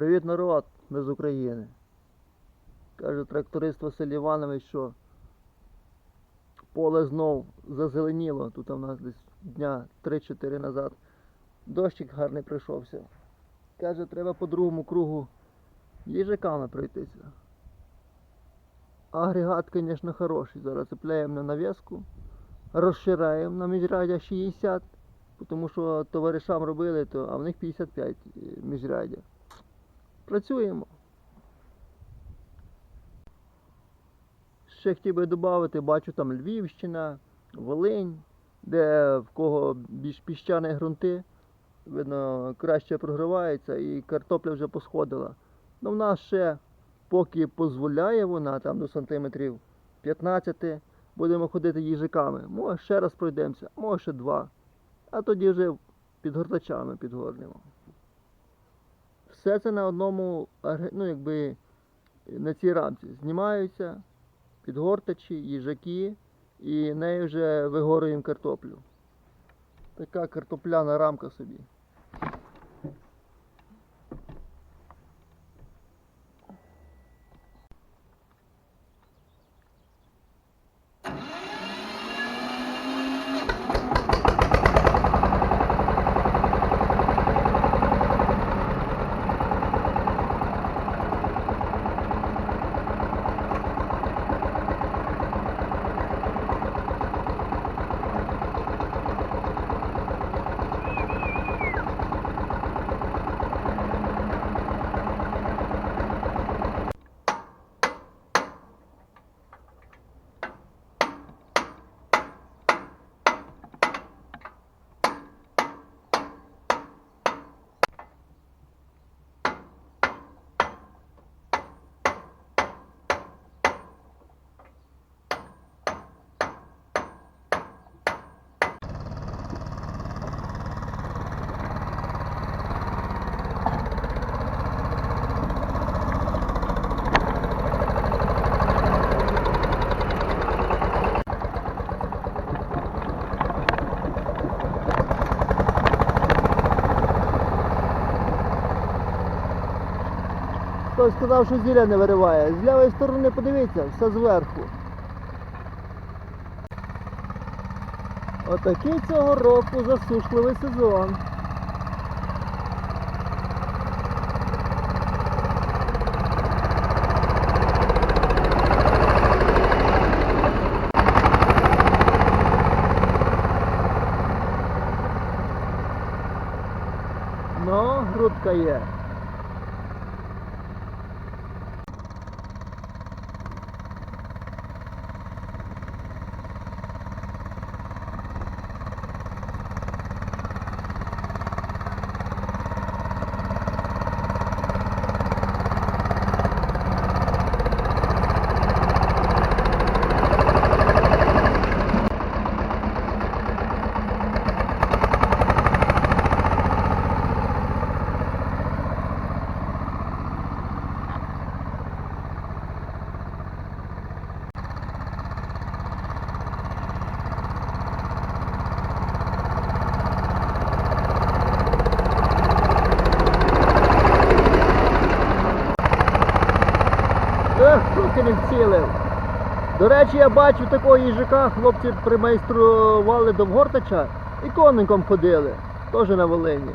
Привіт, народ! Ми з України. Каже тракторист Василь Іванович, що поле знов зазеленіло. Тут у нас десь дня 3-4 назад. Дощик гарний прийшовся. Каже, треба по другому кругу їжаками пройтися. Агрегат, звісно, хороший. Зараз цепляємо на нав'язку, розшираємо на міжрядя 60, тому що товаришам робили, то, а в них 55 міжрядя. Працюємо. Ще хотів би додати, бачу там Львівщина, Волинь, де в кого більш піщані ґрунти, видно, краще програвається і картопля вже посходила. Ну в нас ще поки дозволяє вона там до сантиметрів 15, будемо ходити їжаками. Може ще раз пройдемося, може ще два. А тоді вже під гортачами підгорнемо. Все це на одному, ну якби на цій рамці. Знімаються підгортачі, їжаки і нею вже вигорюємо картоплю. Така картопляна рамка собі. Хтось сказав, що зілля не вириває. З лівої сторони подивіться, все зверху. Отакий цього року засушливий сезон. Ну, грудка є. Трохи не вцілив. До речі, я бачу такого їжака, хлопці примайстрували до Вгортача і конником ходили, теж на Волині.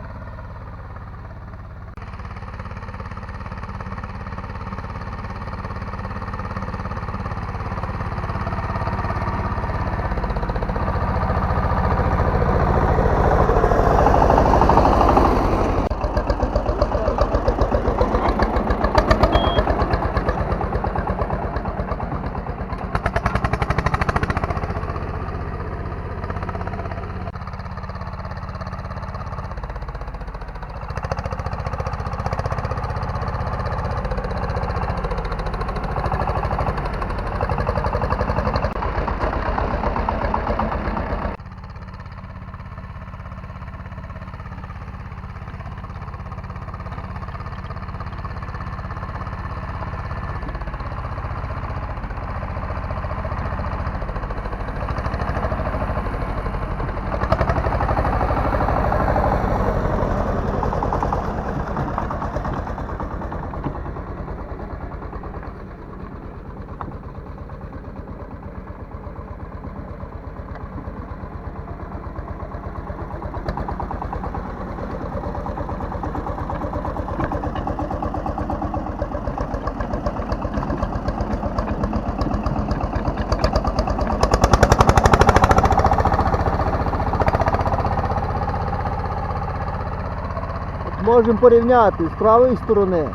Можемо порівняти з правої сторони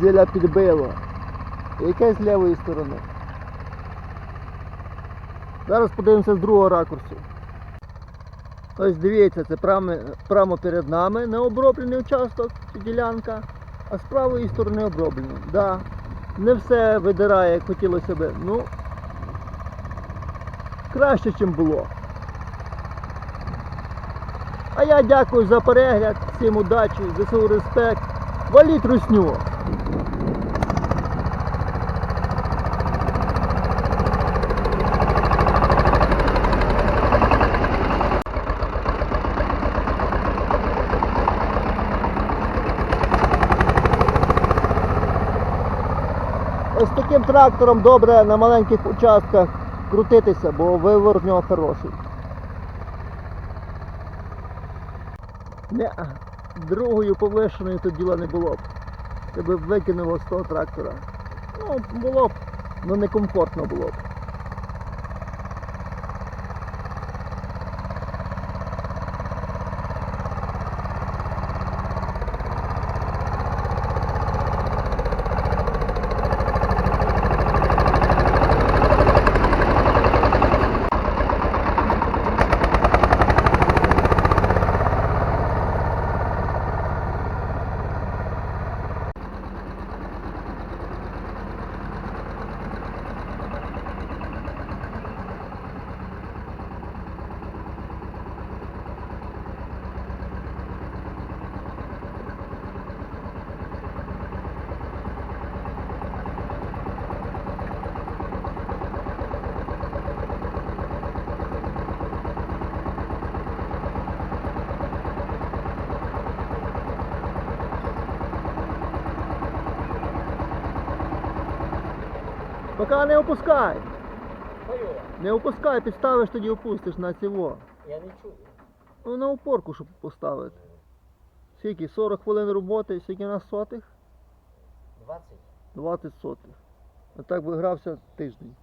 зілля підбило. І яке з лівої сторони. Зараз подивимося з другого ракурсу. Ось дивіться, це прямо, прямо перед нами необроблений участок чи ділянка, а з правої сторони оброблено. Да, не все видирає, як хотілося би. Ну, краще, ніж було. А я дякую за перегляд, всім удачі, ЗСУ респект. Валіть русню! Ось таким трактором добре на маленьких участках крутитися, бо виворот в нього хороший. Не, другою повишеною то діла не було б. Тебе викинуло з того трактора. Ну, було б, але некомфортно було б. Поки не опускай. Не опускай, підставиш, тоді опустиш на цього. Я не чую. Ну на опорку, щоб поставити. Скільки? 40 хвилин роботи, скільки у нас сотих? 20. 20 сотих. Отак би грався тиждень.